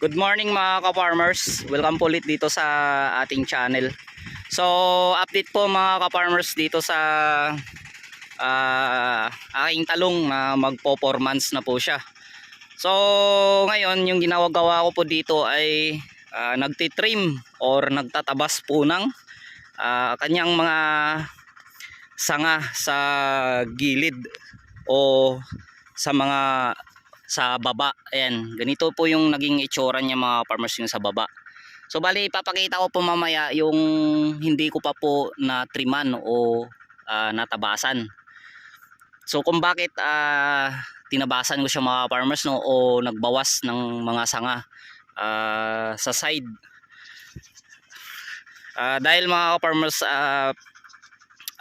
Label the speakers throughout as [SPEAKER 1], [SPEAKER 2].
[SPEAKER 1] Good morning mga ka-farmers. Welcome po ulit dito sa ating channel. So, update po mga ka-farmers dito sa ah, aking talong na magpo 4 months na po siya. So, ngayon yung ginagawa ko po dito ay ah, nagtitrim or nagtatabas po ng ah, kanyang mga sanga sa gilid o sa mga sa baba. Ayan, ganito po yung naging itsura niya mga farmers yung sa baba. So bali ipapakita ko po mamaya yung hindi ko pa po na triman o ah, natabasan. So kung bakit ah, tinabasan ko siya mga farmers no o nagbawas ng mga sanga ah, sa side. Ah, dahil mga farmers ah,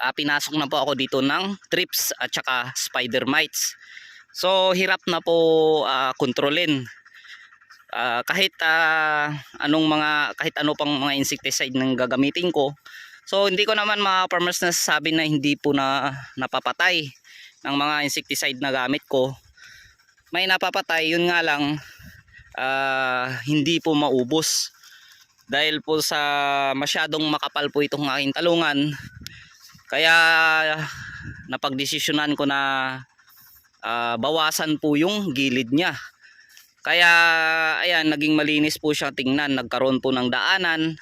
[SPEAKER 1] ah, pinasok na po ako dito ng trips at saka spider mites. So hirap na po ah, kontrolin. Ah, kahit ah, anong mga kahit ano pang mga insecticide nang gagamitin ko. So hindi ko naman mga farmers na sabi na hindi po na napapatay ng mga insecticide na gamit ko. May napapatay, yun nga lang ah, hindi po maubos. Dahil po sa masyadong makapal po itong aking talungan. Kaya napagdesisyonan ko na ah, bawasan po yung gilid niya. Kaya ayan naging malinis po siya tingnan, nagkaroon po ng daanan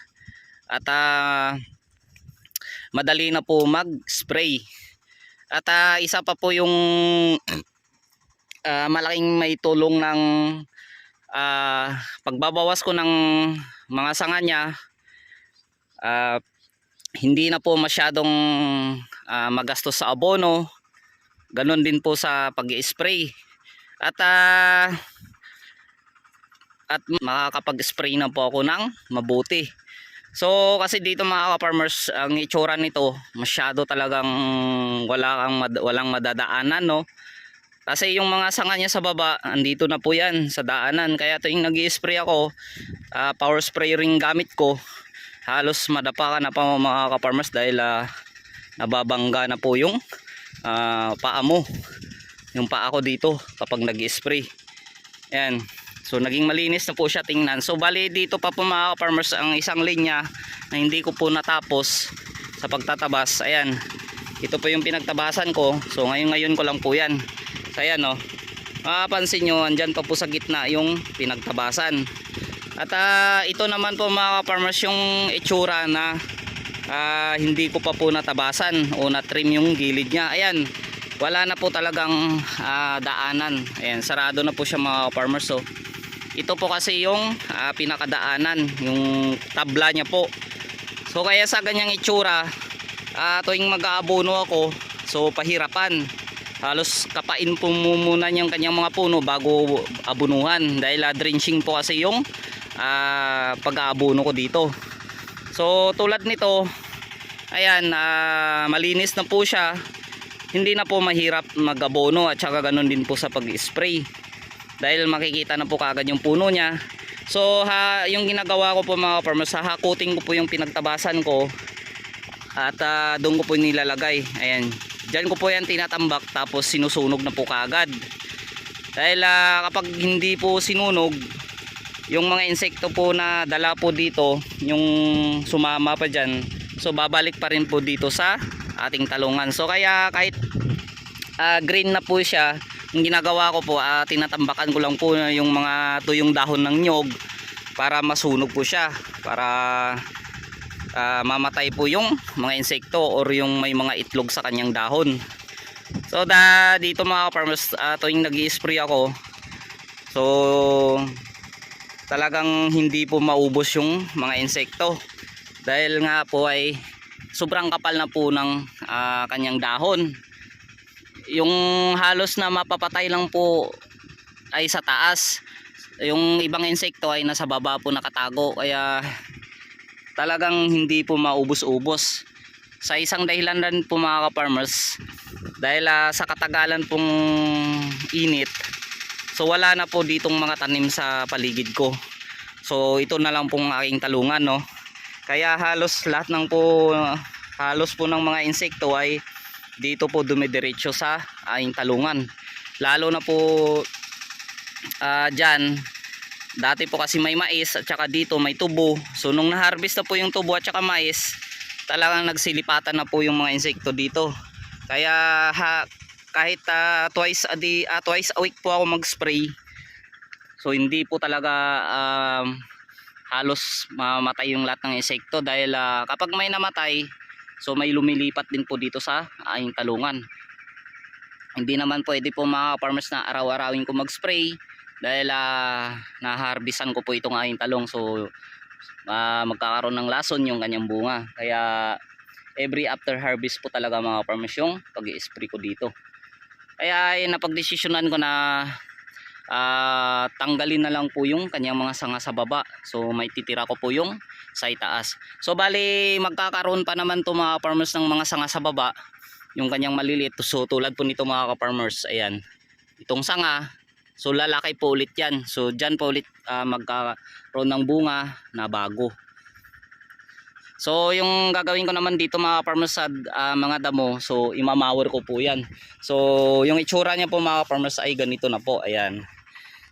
[SPEAKER 1] at ah, madali na po mag-spray. At ah, isa pa po yung ah, malaking may tulong ng ah, pagbabawas ko ng mga sanga niya ah, hindi na po masyadong ah, magastos sa abono Ganon din po sa pag-spray. At ah, at makakapag-spray na po ako ng mabuti. So kasi dito mga ka-farmers, ang itsura nito masyado talagang wala kang mad- walang madadaanan no. Kasi yung mga sanga niya sa baba, andito na po yan sa daanan. Kaya tuwing nag spray ako, ah, power spray ring gamit ko, halos madapa ka na pa mga ka-farmers dahil ah, nababangga na po yung ah, paa mo. Yung paa ko dito kapag nag spray yan so naging malinis na po siya tingnan. So bali dito pa po mga farmers ang isang linya na hindi ko po natapos sa pagtatabas. Ayan. Ito po yung pinagtabasan ko. So ngayon ngayon ko lang po yan. So ayan o mapapansin nyo andyan pa po sa gitna yung pinagtabasan. At ah, ito naman po mga farmers yung itsura na ah, hindi ko pa po natabasan o na-trim yung gilid niya. Ayan, wala na po talagang ah, daanan. Ayan, sarado na po siya mga farmers. So, ito po kasi yung ah, pinakadaanan, yung tabla niya po. So, kaya sa ganyang itsura, ah, tuwing mag-aabono ako, so pahirapan. Halos kapain po muna yung kanyang mga puno bago abunuhan dahil ah, drenching po kasi yung ah, pag-aabono ko dito. So tulad nito, ayan, ah, malinis na po siya. Hindi na po mahirap mag-abono at saka ganun din po sa pag-spray. Dahil makikita na po kagad yung puno niya. So ha, yung ginagawa ko po mga farmers, hahakutin ko po yung pinagtabasan ko at ah, doon ko po nilalagay. Ayan, Diyan ko po yan tinatambak tapos sinusunog na po kagad. Dahil ah, kapag hindi po sinunog, yung mga insekto po na dala po dito yung sumama pa dyan so babalik pa rin po dito sa ating talungan. So kaya kahit ah, green na po siya yung ginagawa ko po ah, tinatambakan ko lang po yung mga tuyong dahon ng nyog para masunog po siya para ah, mamatay po yung mga insekto or yung may mga itlog sa kanyang dahon. So da, dito mga farmers uh, tuwing nag spray ako so talagang hindi po maubos yung mga insekto. Dahil nga po ay sobrang kapal na po ng ah, kanyang dahon. Yung halos na mapapatay lang po ay sa taas. Yung ibang insekto ay nasa baba po nakatago. Kaya talagang hindi po maubos-ubos. Sa isang dahilan rin po mga ka-farmers dahil ah, sa katagalan pong init So wala na po ditong mga tanim sa paligid ko. So ito na lang pong aking talungan no. Kaya halos lahat ng po halos po ng mga insekto ay dito po dumidiretso sa aking talungan. Lalo na po ah diyan dati po kasi may mais at saka dito may tubo. So nung na-harvest na po yung tubo at saka mais, talagang nagsilipatan na po yung mga insekto dito. Kaya ha, kahit ah, twice a day, ah, twice a week po ako mag-spray. So hindi po talaga um, halos mamatay yung lahat ng insekto dahil ah, kapag may namatay, so may lumilipat din po dito sa aking talungan. Hindi naman pwede po mga farmers na araw-arawin ko mag-spray dahil uh, naharbisan ko po itong aking talong so ah, magkakaroon ng lason yung kanyang bunga. Kaya every after harvest po talaga mga farmers yung pag-i-spray ko dito. Kaya eh, napagdesisyonan ko na ah, tanggalin na lang po yung kanyang mga sanga sa baba. So may titira ko po yung sa itaas. So bali magkakaroon pa naman to mga farmers ng mga sanga sa baba. Yung kanyang maliliit. So tulad po nito mga ka-farmers. Ayan. Itong sanga. So lalaki po ulit yan. So dyan po ulit ah, magkakaroon ng bunga na bago. So yung gagawin ko naman dito mga farmers sa ah, mga damo, so imamawar ko po yan. So yung itsura niya po mga farmers ay ganito na po, ayan.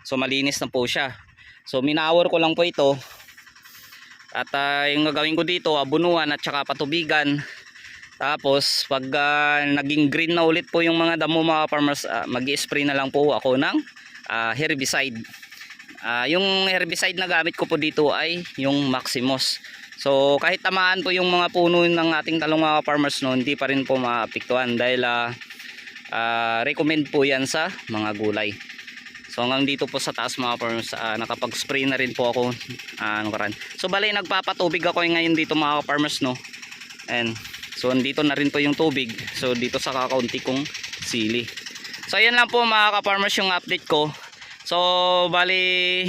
[SPEAKER 1] So malinis na po siya. So minawar ko lang po ito. At ah, yung gagawin ko dito, abunuan at saka patubigan. Tapos pag ah, naging green na ulit po yung mga damo mga farmers, ah, mag-spray na lang po ako ng ah, herbicide. Ah, yung herbicide na gamit ko po dito ay yung Maximus. So kahit tamaan po yung mga puno ng ating talong farmers no, hindi pa rin po maapektuhan dahil ah, ah, recommend po yan sa mga gulay. So hanggang dito po sa taas mga farmers, ah, nakapag-spray na rin po ako ah, ano karan. So bali nagpapatubig ako ngayon dito mga farmers no. And so andito na rin po yung tubig. So dito sa kakaunti kong sili. So ayan lang po mga ka-farmers yung update ko. So bali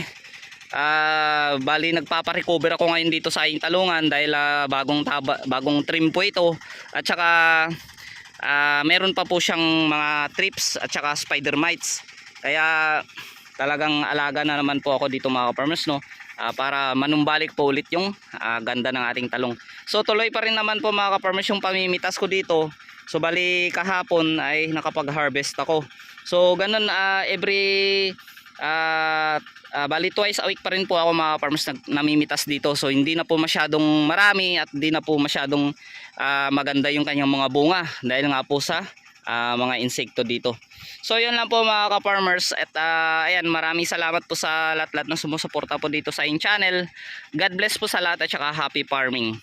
[SPEAKER 1] Ah, bali nagpapa-recover ako ngayon dito sa aking talungan dahil ah, bagong taba, bagong trim po ito at saka ah, meron pa po siyang mga trips at saka spider mites. Kaya talagang alaga na naman po ako dito mga farmers no ah, para manumbalik po ulit yung ah, ganda ng ating talong. So tuloy pa rin naman po mga farmers yung pamimitas ko dito. So bali kahapon ay nakapag-harvest ako. So ganun ah, every ah Ah, bali twice a week pa rin po ako mga farmers nag namimitas dito. So hindi na po masyadong marami at hindi na po masyadong ah, maganda yung kanyang mga bunga dahil nga po sa ah, mga insekto dito. So yun lang po mga ka-farmers at ah, ayan maraming salamat po sa lahat-lahat na sumusuporta po dito sa aking channel. God bless po sa lahat at saka happy farming.